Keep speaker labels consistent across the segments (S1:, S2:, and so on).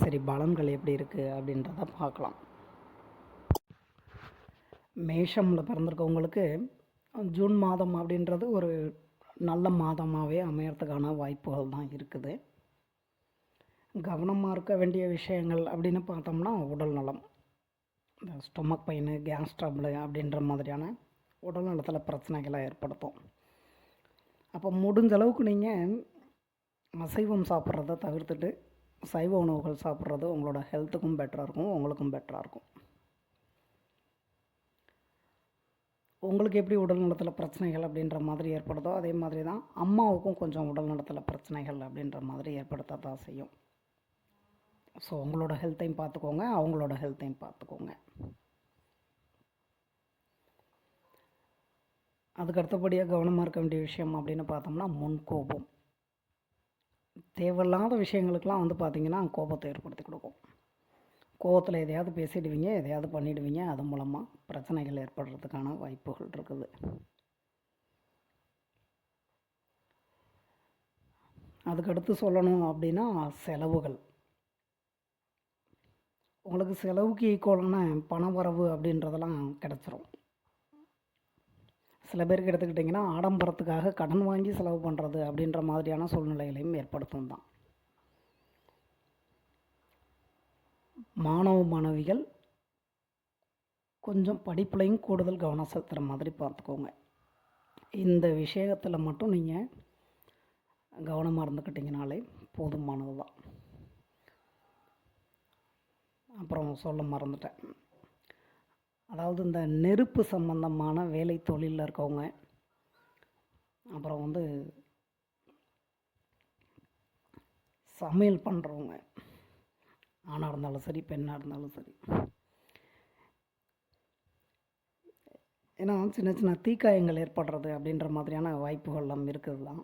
S1: சரி பலன்கள் எப்படி இருக்குது அப்படின்றத பார்க்கலாம். மேஷமில் பிறந்திருக்கவங்களுக்கு ஜூன் மாதம் அப்படின்றது ஒரு நல்ல மாதமாகவே அமையறதுக்கான வாய்ப்புகள் தான் இருக்குது. கவனமாக இருக்க வேண்டிய விஷயங்கள் அப்படின்னு பார்த்தோம்னா உடல் நலம். இந்த ஸ்டொமக் பெயின் கேஸ் ட்ரபிள் அப்படின்ற மாதிரியான உடல் நலத்தில் பிரச்சனைகளை ஏற்படுத்தும். அப்போ முடிஞ்ச அளவுக்கு நீங்கள் அசைவம் சாப்பிட்றத தவிர்த்துட்டு சைவ உணவுகள் சாப்பிட்றது உங்களோட ஹெல்த்துக்கும் பெட்டராக இருக்கும் உங்களுக்கும் பெட்டராக இருக்கும். உங்களுக்கு எப்படி உடல் நலத்தில் பிரச்சனைகள் அப்படின்ற மாதிரி ஏற்படுதோ அதே மாதிரி தான் அம்மாவுக்கும் கொஞ்சம் உடல் நலத்தில் பிரச்சனைகள் அப்படின்ற மாதிரி ஏற்படுத்த தான் செய்யும். ஸோ உங்களோட ஹெல்த்தையும் பார்த்துக்கோங்க அவங்களோட ஹெல்த்தையும் பார்த்துக்கோங்க. அதுக்கு அடுத்தபடியாக கவனமாக இருக்க வேண்டிய விஷயம் அப்படின்னு பார்த்தோம்னா முன்கோபம் தேவையில்லாத விஷயங்களுக்கெலாம் வந்து பார்த்திங்கன்னா கோபத்தை ஏற்படுத்தி கொடுக்கும். கோபத்தில் எதையாவது பேசிடுவீங்க எதையாவது பண்ணிடுவீங்க அது மூலமாக பிரச்சனைகள் ஏற்படுறதுக்கான வாய்ப்புகள் இருக்குது. அதுக்கடுத்து சொல்லணும் அப்படின்னா செலவுகள். உங்களுக்கு செலவுக்கு ஈக்குவலான பண வரவு அப்படின்றதெல்லாம் கிடச்சிரும். சில பேருக்கு எடுத்துக்கிட்டிங்கன்னா ஆடம்பரத்துக்காக கடன் வாங்கி செலவு பண்ணுறது அப்படின்ற மாதிரியான சூழ்நிலைகளையும் ஏற்படுத்தும் தான். மாணவ மாணவிகள் கொஞ்சம் படிப்புலையும் கூடுதல் கவனம் செலுத்துகிற மாதிரி பார்த்துக்கோங்க. இந்த விஷயத்தில் மட்டும் நீங்கள் கவனமாக இருந்துக்கிட்டிங்கனாலே போதுமானது தான் அப்புறம் சொல்ல மறந்துட்டேன். அதாவது இந்த நெருப்பு சம்பந்தமான வேலை தொழிலில் இருக்கவங்க. அப்புறம் வந்து சமையல் பண்ணுறவங்க ஆணாக இருந்தாலும் சரி பெண்ணாக இருந்தாலும் சரி. ஏன்னா சின்ன சின்ன தீக்காயங்கள் ஏற்படுறது அப்படின்ற மாதிரியான வாய்ப்புகள்லாம் இருக்குது தான்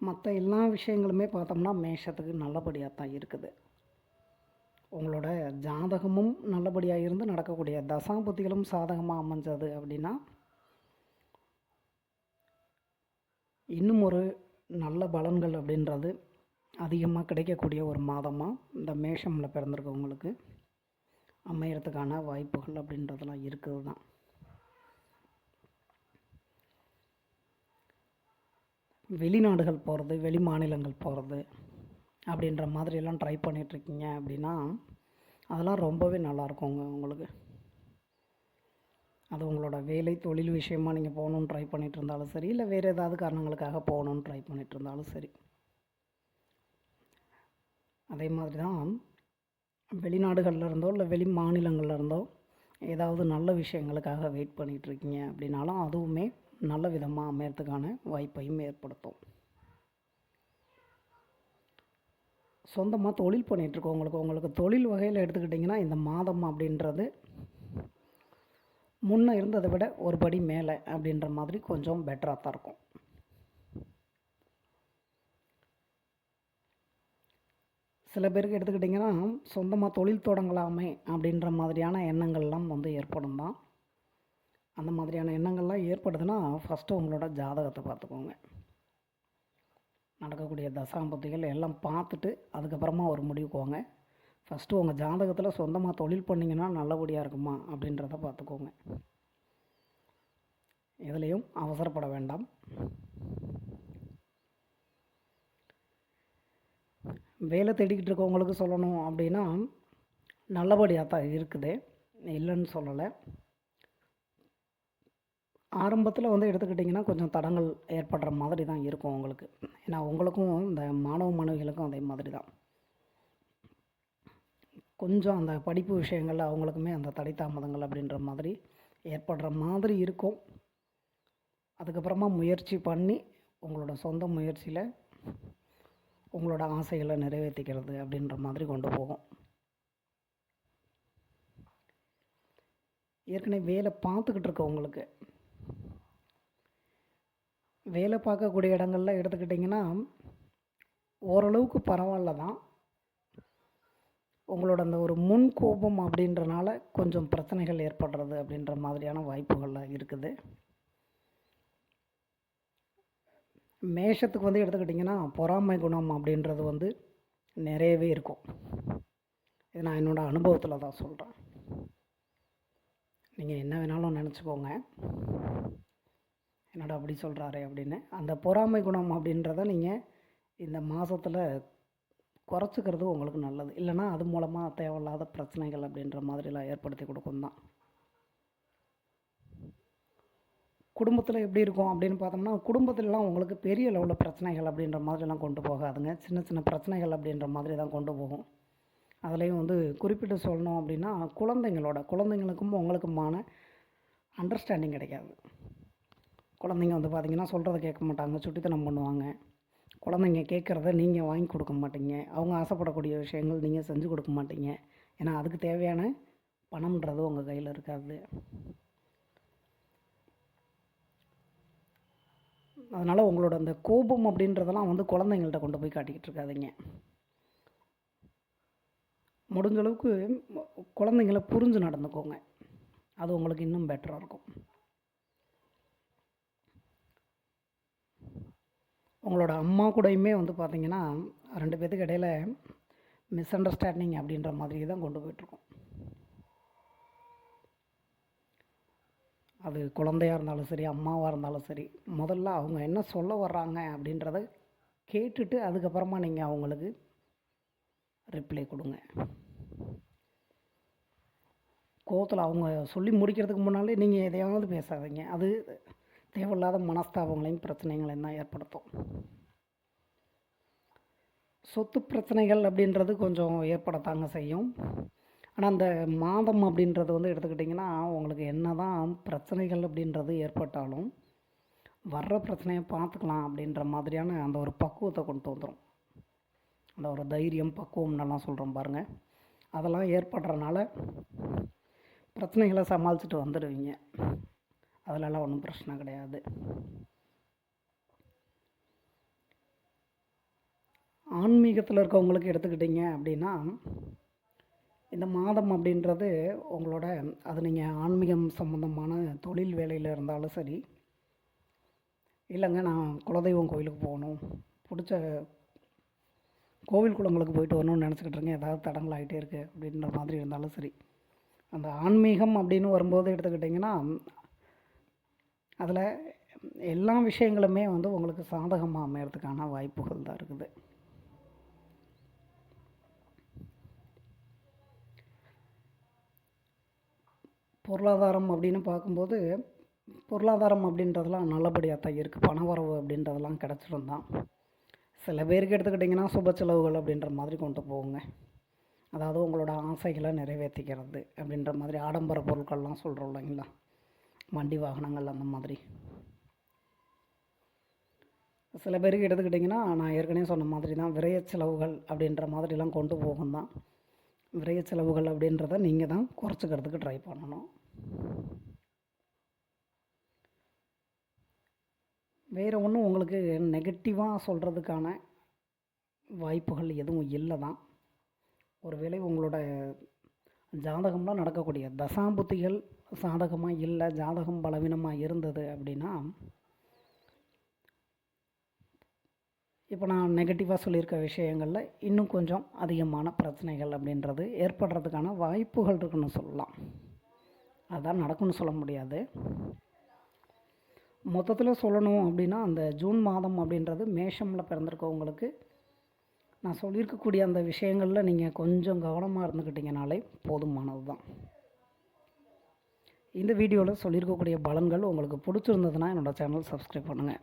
S1: மற்ற எல்லா விஷயங்களுமே பார்த்தோம்னா மேஷத்துக்கு நல்லபடியாக தான் இருக்குது. உங்களோட ஜாதகமும் நல்லபடியாக இருந்து நடக்கக்கூடிய தசாபுத்திகளும் சாதகமாக அமைஞ்சது அப்படின்னா இன்னும் ஒரு நல்ல பலன்கள் அப்படின்றது அதிகமாக கிடைக்கக்கூடிய ஒரு மாதமாக இந்த மேஷமில் பிறந்திருக்கவங்களுக்கு அமையறதுக்கான வாய்ப்புகள் அப்படின்றதெல்லாம் இருக்குது தான். வெளிநாடுகள் போகிறது வெளி மாநிலங்கள் போகிறது அப்படின்ற மாதிரியெல்லாம் ட்ரை பண்ணிகிட்ருக்கீங்க அப்படின்னா அதெல்லாம் ரொம்பவே நல்லாயிருக்குங்க உங்களுக்கு. அது உங்களோட வேலை தொழில் விஷயமாக நீங்கள் போகணுன்னு ட்ரை பண்ணிகிட்டு இருந்தாலும் சரி இல்லை வேறு ஏதாவது காரணங்களுக்காக போகணுன்னு ட்ரை பண்ணிகிட்டு இருந்தாலும் சரி. அதே மாதிரி தான் வெளிநாடுகளில் இருந்தோ இல்லை வெளி மாநிலங்களில் இருந்தோ ஏதாவது நல்ல விஷயங்களுக்காக வெயிட் பண்ணிகிட்ருக்கீங்க அப்படின்னாலும் அதுவுமே நல்ல விதமாக அமையறதுக்கான வாய்ப்பையும் ஏற்படுத்தும். சொந்தமாக தொழில் பண்ணிகிட்ருக்கோம் உங்களுக்கு உங்களுக்கு தொழில் வகையில் எடுத்துக்கிட்டிங்கன்னா இந்த மாதம் அப்படின்றது முன்னே இருந்ததை விட ஒரு படி மேலே அப்படின்ற மாதிரி கொஞ்சம் பெட்டராக தான் இருக்கும். சில பேருக்கு எடுத்துக்கிட்டிங்கன்னா சொந்தமாக தொழில் தொடங்கலாமே அப்படின்ற மாதிரியான எண்ணங்கள்லாம் வந்து ஏற்படும் தான். அந்த மாதிரியான எண்ணங்கள்லாம் ஏற்படுதுன்னா ஃபஸ்ட்டு உங்களோட ஜாதகத்தை பார்த்துக்கோங்க. நடக்கக்கூடிய தசாம்பத்திகள் எல்லாம் பார்த்துட்டு அதுக்கப்புறமா ஒரு முடிவுக்கு வாங்க. ஃபஸ்ட்டு உங்கள் ஜாதகத்தில் சொந்தமாக தொழில் பண்ணிங்கன்னா நல்லபடியாக இருக்குமா அப்படின்றத பார்த்துக்கோங்க. எதுலேயும் அவசரப்பட வேண்டாம். வேலை தேடிக்கிட்டு இருக்கவங்களுக்கு சொல்லணும் அப்படின்னா நல்லபடியாக தான் இருக்குது. இல்லைன்னு சொல்லலை. ஆரம்பத்தில் வந்து எடுத்துக்கிட்டிங்கன்னா கொஞ்சம் தடங்கள் ஏற்படுற மாதிரி தான் இருக்கும் உங்களுக்கு. ஏன்னா உங்களுக்கும் இந்த மாணவ மாணவிகளுக்கும் அதே மாதிரி தான். கொஞ்சம் அந்த படிப்பு விஷயங்கள் அவங்களுக்குமே அந்த தடை தாமதங்கள் அப்படின்ற மாதிரி ஏற்படுற மாதிரி இருக்கும். அதுக்கப்புறமா முயற்சி பண்ணி உங்களோட சொந்த முயற்சியில் உங்களோட ஆசைகளை நிறைவேற்றிக்கிறது அப்படின்ற மாதிரி கொண்டு போகும். ஏற்கனவே வேலை பார்த்துக்கிட்டு இருக்கவங்களுக்கு வேலை பார்க்கக்கூடிய இடங்கள்ல எடுத்துக்கிட்டிங்கன்னா ஓரளவுக்கு பரவாயில்ல தான். உங்களோட அந்த ஒரு முன் கோபம் அப்படின்றனால கொஞ்சம் பிரச்சனைகள் ஏற்படுறது அப்படின்ற மாதிரியான வாய்ப்புகள்லாம் இருக்குது. மேஷத்துக்கு வந்து எடுத்துக்கிட்டிங்கன்னா பொறாமை குணம் அப்படின்றது வந்து நிறையவே இருக்கும். இது நான் என்னோடய அனுபவத்தில் தான் சொல்கிறேன் நீங்கள் என்ன வேணாலும் நினச்சிக்கோங்க. என்னடா அப்படி சொல்கிறாரே அப்படின்னு. அந்த பொறாமை குணம் அப்படின்றத நீங்கள் இந்த மாதத்தில் குறைச்சிக்கிறது உங்களுக்கு நல்லது. இல்லைன்னா அது மூலமாக தேவையில்லாத பிரச்சனைகள் அப்படின்ற மாதிரிலாம் ஏற்படுத்தி கொடுக்கும் தான். குடும்பத்தில் எப்படி இருக்கும் அப்படின்னு பார்த்தோம்னா குடும்பத்திலலாம் உங்களுக்கு பெரிய லெவலில் பிரச்சனைகள் அப்படின்ற மாதிரிலாம் கொண்டு போகாதுங்க. சின்ன சின்ன பிரச்சனைகள் அப்படின்ற மாதிரி தான் கொண்டு போகும். அதுலேயும் வந்து குறிப்பிட்டு சொல்லணும் அப்படின்னா குழந்தைங்களோட குழந்தைங்களுக்கும் உங்களுக்குமான அண்டர்ஸ்டாண்டிங் கிடைக்காது. குழந்தைங்க வந்து பார்த்திங்கன்னா சொல்கிறத கேட்க மாட்டாங்க சுட்டித்தனம் பண்ணுவாங்க. குழந்தைங்க கேட்குறத நீங்கள் வாங்கி கொடுக்க மாட்டீங்க. அவங்க ஆசைப்படக்கூடிய விஷயங்கள் நீங்கள் செஞ்சு கொடுக்க மாட்டீங்க. ஏன்னா அதுக்கு தேவையான பணம்ன்றது உங்கள் கையில் இருக்காது. அதனால் உங்களோட அந்த கோபம் அப்படின்றதெல்லாம் வந்து குழந்தைங்கள்ட்ட கொண்டு போய் காட்டிக்கிட்டு இருக்காதீங்க. முடிஞ்சளவுக்கு குழந்தைங்கள புரிஞ்சு நடந்துக்கோங்க. அது உங்களுக்கு இன்னும் பெட்டராக இருக்கும். உங்களோட அம்மா கூடயுமே வந்து பார்த்திங்கன்னா ரெண்டு பேத்துக்கு இடையில மிஸ் அண்டர்ஸ்டாண்டிங் அப்படின்ற மாதிரி தான் கொண்டு போயிட்டுருக்கோம். அது குழந்தையாக இருந்தாலும் சரி அம்மாவாக இருந்தாலும் சரி முதல்ல அவங்க என்ன சொல்ல வர்றாங்க அப்படின்றத கேட்டுட்டு அதுக்கப்புறமா நீங்கள் அவங்களுக்கு ரிப்ளை கொடுங்க. கோவத்தில் அவங்க சொல்லி முடிக்கிறதுக்கு முன்னாலே நீங்கள் எதையாவது பேசாதீங்க. அது தேவையில்லாத மனஸ்தாபங்களையும் பிரச்சனைகளையும் தான் ஏற்படுத்தும். சொத்து பிரச்சனைகள் அப்படின்றது கொஞ்சம் ஏற்படத்தாங்க செய்யும். ஆனால் அந்த மாதம் அப்படின்றது வந்து எடுத்துக்கிட்டிங்கன்னா உங்களுக்கு என்ன தான் பிரச்சனைகள் அப்படின்றது ஏற்பட்டாலும் வர்ற பிரச்சனையை பார்த்துக்கலாம் அப்படின்ற மாதிரியான அந்த ஒரு பக்குவத்தை கொண்டு வந்துடும் அந்த ஒரு தைரியம் பக்குவம்னெல்லாம் சொல்கிறோம் பாருங்கள் அதெல்லாம் ஏற்படுறனால பிரச்சனைகளை சமாளிச்சுட்டு வந்துடுவீங்க. அதிலலாம் ஒன்றும் பிரச்சனை கிடையாது. ஆன்மீகத்தில் இருக்கவங்களுக்கு எடுத்துக்கிட்டிங்க அப்படின்னா இந்த மாதம் அப்படின்றது உங்களோட அது நீங்கள் ஆன்மீகம் சம்மந்தமான தொழில் வேலையில் இருந்தாலும் சரி இல்லைங்க நான் குலதெய்வம் கோயிலுக்கு போகணும். பிடிச்ச கோவில் குளங்களுக்கு போயிட்டு வரணும்னு நினச்சிக்கிட்டு இருக்கேன். ஏதாவது தடங்கள் ஆகிட்டே இருக்குது அப்படின்ற மாதிரி இருந்தாலும் சரி. அந்த ஆன்மீகம் அப்படின்னு வரும்போது எடுத்துக்கிட்டிங்கன்னா அதில் எல்லா விஷயங்களுமே வந்து உங்களுக்கு சாதகமாக அமையறதுக்கான வாய்ப்புகள் தான் இருக்குது. பொருளாதாரம் அப்படின்னு பார்க்கும்போது பொருளாதாரம் அப்படின்றதெல்லாம் நல்லபடியாக தான் இருக்குது. பணவரவு அப்படின்றதெல்லாம் கிடச்சிருந்தான் சில பேருக்கு எடுத்துக்கிட்டிங்கன்னா சுப செலவுகள் அப்படின்ற மாதிரி கொண்டு போகுங்க. அதாவது உங்களோட ஆசைகளை நிறைவேற்றிக்கிறது அப்படின்ற மாதிரி ஆடம்பர பொருட்கள்லாம் சொல்கிறோம் இல்லைங்களா? வண்டி வாகனங்கள் அந்த மாதிரி. சில பேருக்கு எடுத்துக்கிட்டிங்கன்னா நான் ஏற்கனவே சொன்ன மாதிரி தான் விரைய செலவுகள் அப்படின்ற மாதிரிலாம் கொண்டு போகும் தான் விரைய செலவுகள் அப்படின்றத நீங்கள் தான் குறைச்சிக்கிறதுக்கு ட்ரை பண்ணணும். வேறு ஒன்றும் உங்களுக்கு நெகட்டிவாக சொல்கிறதுக்கான வாய்ப்புகள் எதுவும் இல்லை தான் ஒருவேளை உங்களோட ஜாதகம்லாம் நடக்கக்கூடிய தசாம்புத்திகள் சாதகமாக இல்லை ஜாதகம் பலவீனமாக இருந்தது அப்படின்னா இப்போ நான் நெகட்டிவாக சொல்லியிருக்க விஷயங்களில் இன்னும் கொஞ்சம் அதிகமான பிரச்சனைகள் அப்படின்றது ஏற்படுறதுக்கான வாய்ப்புகள் இருக்குன்னு சொல்லலாம். அதுதான் நடக்கும்னு சொல்ல முடியாது. மொத்தத்தில் சொல்லணும் அப்படின்னா அந்த ஜூன் மாதம் அப்படின்றது மேஷமில் பிறந்திருக்கவங்களுக்கு நான் சொல்லியிருக்கக்கூடிய அந்த விஷயங்களில் நீங்கள் கொஞ்சம் கவனமாக இருந்துக்கிட்டிங்கனாலே போதுமானது தான் இந்த வீடியோவில் சொல்லியிருக்கக்கூடிய பலன்கள் உங்களுக்கு பிடிச்சிருந்ததுன்னா என்னோடய சேனல் சப்ஸ்கிரைப் பண்ணுங்கள்